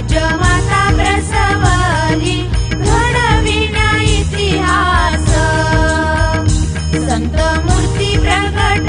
राजमाता प्रसवली घडविना इतिहास संत मूर्ती प्रकट